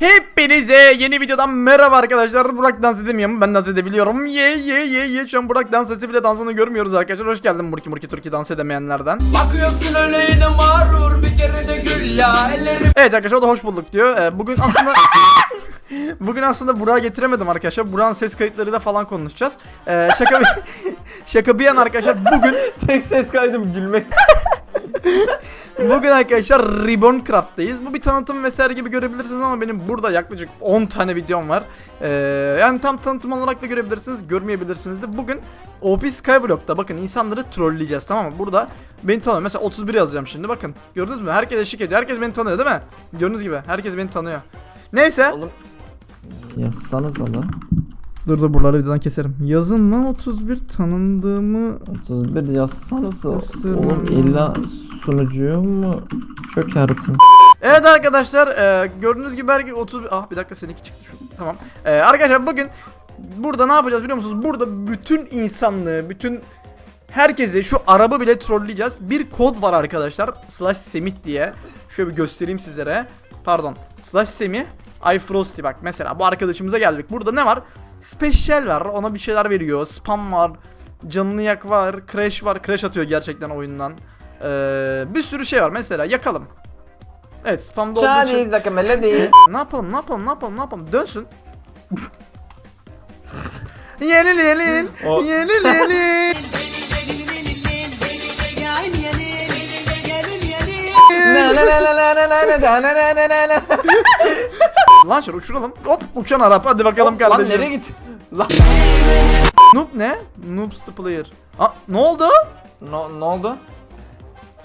Hepinize yeni videodan merhaba arkadaşlar. Burak dans edemiyor mu? Ben dans edebiliyorum. Ye ye ye ye. Şu an Burak dans etse bile dansını görmüyoruz arkadaşlar. Hoş geldin Burki Murki Turki dans edemeyenlerden. Bakıyorsun öyle yine mağrur bir kere de gül ya ellerim Evet arkadaşlar o da hoş bulduk diyor. Ee, bugün aslında Bugün aslında Burak'ı getiremedim arkadaşlar. Burak'ın ses kayıtlarıyla falan konuşacağız. Ee, şaka bir şaka bir yana arkadaşlar bugün Tek ses kaydım gülmek. Bugün arkadaşlar Ribbon Craft'tayız. Bu bir tanıtım vesaire gibi görebilirsiniz ama benim burada yaklaşık 10 tane videom var. Ee, yani tam tanıtım olarak da görebilirsiniz, görmeyebilirsiniz de. Bugün OP Skyblock'ta bakın insanları trolleyeceğiz tamam mı? Burada beni tanıyor. Mesela 31 yazacağım şimdi bakın. Gördünüz mü? Herkes eşlik ediyor. Herkes beni tanıyor değil mi? Gördüğünüz gibi herkes beni tanıyor. Neyse. Oğlum. Yazsanız lan. Dur dur buraları videodan keserim. Yazın lan 31 tanındığımı 31 yazsanız Gösterin. oğlum illa sunucuyu mu çökertin? Evet arkadaşlar e, gördüğünüz gibi belki 30 ah bir dakika seninki çıktı şu tamam. E, arkadaşlar bugün burada ne yapacağız biliyor musunuz? Burada bütün insanlığı, bütün herkesi şu araba bile trolleyeceğiz. Bir kod var arkadaşlar. Slash Semih diye. Şöyle bir göstereyim sizlere. Pardon. Slash Semih iFrosty bak mesela bu arkadaşımıza geldik. Burada ne var? Special var. Ona bir şeyler veriyor. Spam var. Canını yak var. Crash var. Crash atıyor gerçekten oyundan. Ee, bir sürü şey var. Mesela yakalım. Evet spamda olduğu için. Ne yapalım ne yapalım ne yapalım ne yapalım dönsün. Yenil yenil O- yenil yenil. Launcher uçuralım. Hop uçan Arap hadi bakalım Hop, kardeşim. Lan nereye git? Lan. Noob ne? Noob's the player. Aa, ne oldu? No, ne oldu?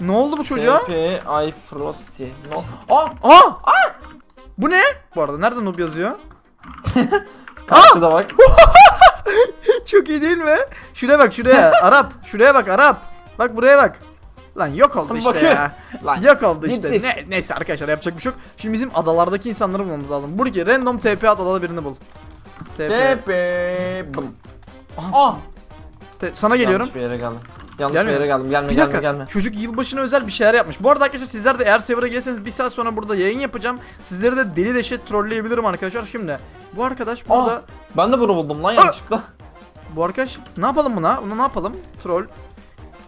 Ne oldu bu çocuğa? TPI Frosty. No. Aa! Aa! Aa! Bu ne? Bu arada nerede noob yazıyor? Karşıda bak. Çok iyi değil mi? Şuraya bak şuraya. Arap. Şuraya bak Arap. Bak buraya bak. Lan yok oldu işte Bakıyor. ya. Lan. Yok oldu işte. Ne, neyse arkadaşlar yapacak bir şey yok. Şimdi bizim adalardaki insanları bulmamız lazım. Burki random TP at adada birini bul. TP. TP. Bım. Aha. Aa! Te- sana geliyorum. Yanlış bir yere geldim. Yanlış Gelmiyor bir yere geldim. Gelme Bir gelme dakika. gelme. Çocuk yılbaşına özel bir şeyler yapmış. Bu arada arkadaşlar sizler de eğer server'a gelseniz bir saat sonra burada yayın yapacağım. Sizleri de deli deşet trolleyebilirim arkadaşlar. Şimdi bu arkadaş burada Aa! Ben de bunu buldum lan yanlışlıkla. bu arkadaş ne yapalım buna? Buna ne yapalım? Troll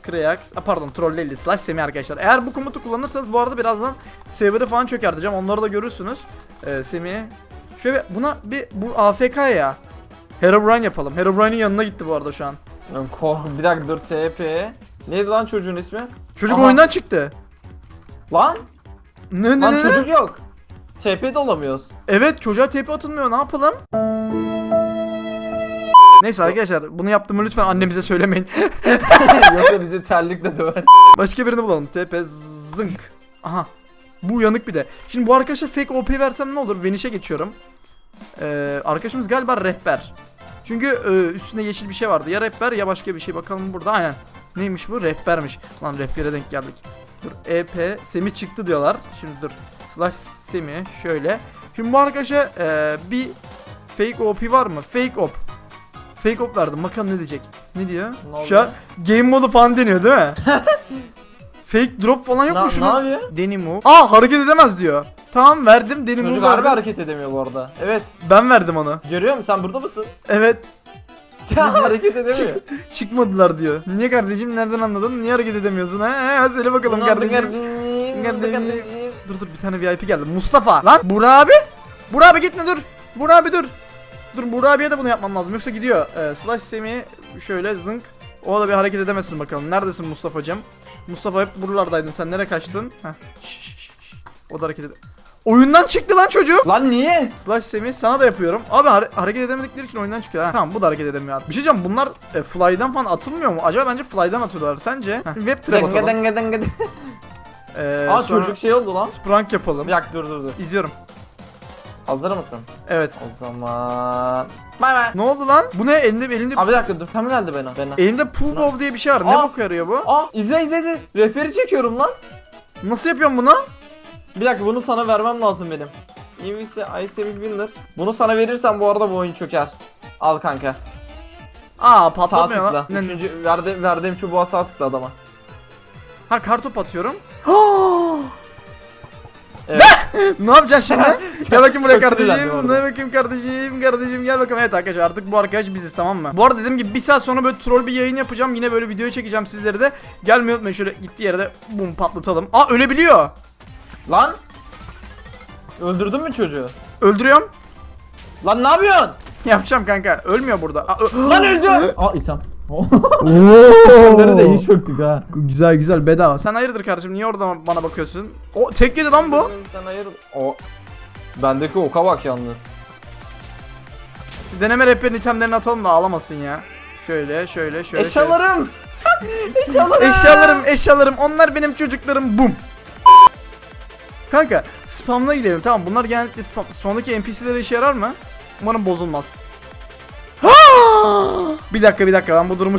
Kreax, a pardon trolleli slash semi arkadaşlar. Eğer bu komutu kullanırsanız bu arada birazdan server'ı falan çökerteceğim. Onları da görürsünüz. Ee, Semi'ye. Şöyle buna bir bu AFK ya. Herobrine yapalım. Herobrine'in yanına gitti bu arada şu an. Ko bir dakika dur TP. Neydi lan çocuğun ismi? Çocuk Aha. oyundan çıktı. Lan! Ne ne Lan ne? çocuk yok. TP de olamıyoruz. Evet çocuğa TP atılmıyor ne yapalım? Neyse arkadaşlar bunu yaptığımı lütfen annemize söylemeyin. Yoksa bizi terlikle döver. Başka birini bulalım. TP zınk. Aha. Bu uyanık bir de. Şimdi bu arkadaşa fake OP versem ne olur? Veniş'e geçiyorum. Ee, arkadaşımız galiba rehber. Çünkü e, üstünde yeşil bir şey vardı. Ya rehber ya başka bir şey. Bakalım burada aynen. Neymiş bu? Rehbermiş. Lan rehbere denk geldik. Dur. EP Semi çıktı diyorlar. Şimdi dur. Slash Semi şöyle. Şimdi bu arkadaşa e, bir fake OP var mı? Fake OP. Fake op verdim. Bakalım ne diyecek. Ne diyor? Ne? Şu an game modu falan deniyor değil mi? Fake drop falan yok Ne, mu ne şunun? yapıyor? Deni move. Aa hareket edemez diyor. Tamam verdim Deni move Çocuk harbi verdim. hareket edemiyor bu arada. Evet. Ben verdim onu. Görüyor musun? Sen burada mısın? Evet. hareket edemiyor. Çıkmadılar diyor. Niye kardeşim nereden anladın? Niye hareket edemiyorsun? He, he söyle bakalım Ne oldu kardeşim. kardeşim? Kardeşim. Dur dur bir tane VIP geldi. Mustafa. Lan Burak abi. Burak abi gitme dur. Burak abi dur. Dur Burak abiye de bunu yapmam lazım. Yoksa gidiyor. Ee, slash Semi şöyle zınk. O da bir hareket edemezsin bakalım. Neredesin Mustafa'cım? Mustafa hep buralardaydın. Sen nereye kaçtın? Heh. Şş, şş, şş. O da hareket ede... Oyundan çıktı lan çocuk. Lan niye? Slash Semi sana da yapıyorum. Abi hare- hareket edemedikleri için oyundan çıkıyor. Ha, tamam bu da hareket edemiyor artık. Bir şey diyeceğim bunlar e, fly'dan falan atılmıyor mu? Acaba bence fly'dan atıyorlar. Sence? Heh, Web trap atalım. denge denge. denge. Ee, Aa çocuk şey oldu lan. Sprank yapalım. Bir dakika dur dur dur. İzliyorum. Hazır mısın? Evet. O zaman. Bay bay. Ne oldu lan? Bu ne? Elinde elinde Abi bir dakika dur. Tam geldi bana. bana. elinde bow diye bir şey var. Ne Aa. boku yarıyor bu? Aa izle izle izle. Rehberi çekiyorum lan. Nasıl yapıyorsun bunu? Bir dakika bunu sana vermem lazım benim. İngilizce I Semi Winner. Bunu sana verirsem bu arada bu oyun çöker. Al kanka. Aa Sağ patlamıyor tıkla. lan. Ne- Üçüncü verdi, verdiğim çubuğa sağ tıkla adama. Ha kartop atıyorum. Evet. ne yapacaksın şimdi? Gel bakayım buraya kardeşim. Ne bakayım kardeşim. Kardeşim gel bakalım. Evet arkadaşlar artık bu arkadaş biziz tamam mı? Bu arada dediğim gibi bir saat sonra böyle troll bir yayın yapacağım. Yine böyle video çekeceğim sizlere de. Gelmeyi unutmayın şöyle gittiği yere de bum patlatalım. Aa ölebiliyor. Lan! Öldürdün mü çocuğu? Öldürüyorum. Lan ne yapıyorsun? Yapacağım kanka. Ölmüyor burada. Aa, Lan öldü! Aa itham. Oo. de iyi çöktük ha. Güzel güzel bedava. Sen hayırdır kardeşim niye orada bana bakıyorsun? O tek yedi lan bu. Sen hayır... O... Bendeki oka bak yalnız. Deneme rehberin itemlerini atalım da ağlamasın ya. Şöyle şöyle şöyle. şöyle. Eşyalarım! Eşyalarım! Eşyalarım eşyalarım onlar benim çocuklarım bum. Kanka spamla gidelim tamam bunlar genellikle spam, spamdaki NPC'lere işe yarar mı? Umarım bozulmaz. Bir dakika bir dakika ben bu durumu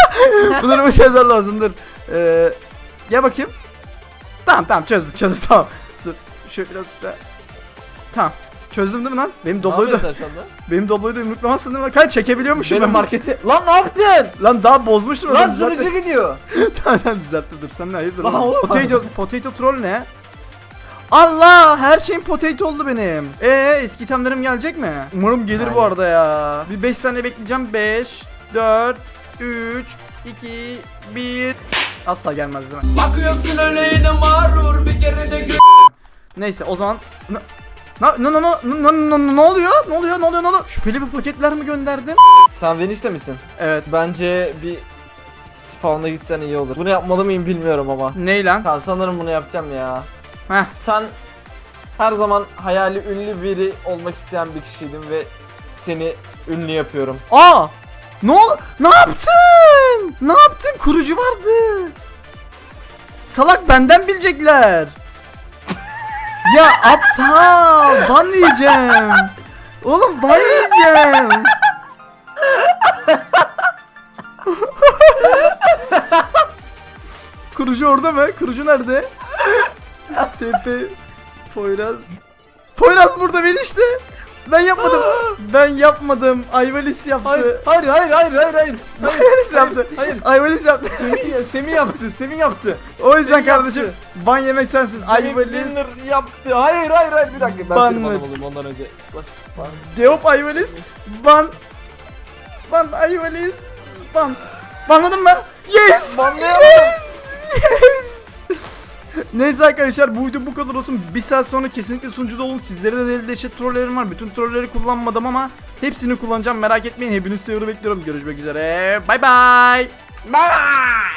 bu durumu çözmem lazım dur. Ee, gel bakayım. Tamam tamam çözdük çözdük tamam. Dur şöyle birazcık daha. Tamam. Çözdüm değil mi lan? Benim dobloyu da, benim dobloyu da yumruklamazsın değil mi? Kaç çekebiliyormuşum Benim ben. marketi... Lan ne yaptın? Lan daha bozmuştum. Lan sürücü gidiyor. Tamam tamam düzelttim dur sen ne hayırdır Lan oğlum. Potato, potato troll ne? Allah her şeyim potato oldu benim. Ee eski itemlerim gelecek mi? Umarım gelir Aynen. bu arada ya. Bir 5 saniye bekleyeceğim. 5, 4, 3, 2, 1. Asla gelmez değil mi? Bakıyorsun öyle yine mağrur bir kere de gö- Neyse o zaman Na na na na na na na ne oluyor? Ne oluyor? Ne oluyor? Ne oluyor? Şüpheli bir paketler mi gönderdim? Sen Venice'de misin? Evet. Bence bir spawn'a gitsen iyi olur. Bunu yapmalı mıyım bilmiyorum ama. Ney lan? Ben sanırım bunu yapacağım ya. Heh. Sen her zaman hayali ünlü biri olmak isteyen bir kişiydin ve seni ünlü yapıyorum. Aa! Ne ol? Ne yaptın? Ne yaptın? Kurucu vardı. Salak benden bilecekler. ya aptal, ban yiyeceğim. Oğlum ban yiyeceğim. Kurucu orada mı? Kurucu nerede? Tepe Poyraz. Poyraz burada beni işte. Ben yapmadım. ben yapmadım. Ayvalis yaptı. Hayır, hayır, hayır, hayır, hayır. Ayvalis yaptı. hayır. Ayvalis yaptı. Semih, Semih yaptı, Semih yaptı. o yüzden Semih kardeşim yaptı. ban yemek sensin. Ayvalis. Yaptı. Hayır, hayır, hayır. Bir dakika ben Banlı. seni banım olayım ondan önce. Ban. Deop Ayvalis. Ban. Ban Ayvalis. Ban. Banladın mı? Yes. Banlayamadım. Yes. Yes. Neyse arkadaşlar bu video bu kadar olsun. Bir saat sonra kesinlikle sunucuda olun. Sizlere de deli deşet trollerim var. Bütün trolleri kullanmadım ama hepsini kullanacağım. Merak etmeyin. Hepinizi seviyorum bekliyorum. Görüşmek üzere. Bay bay. Bye bye.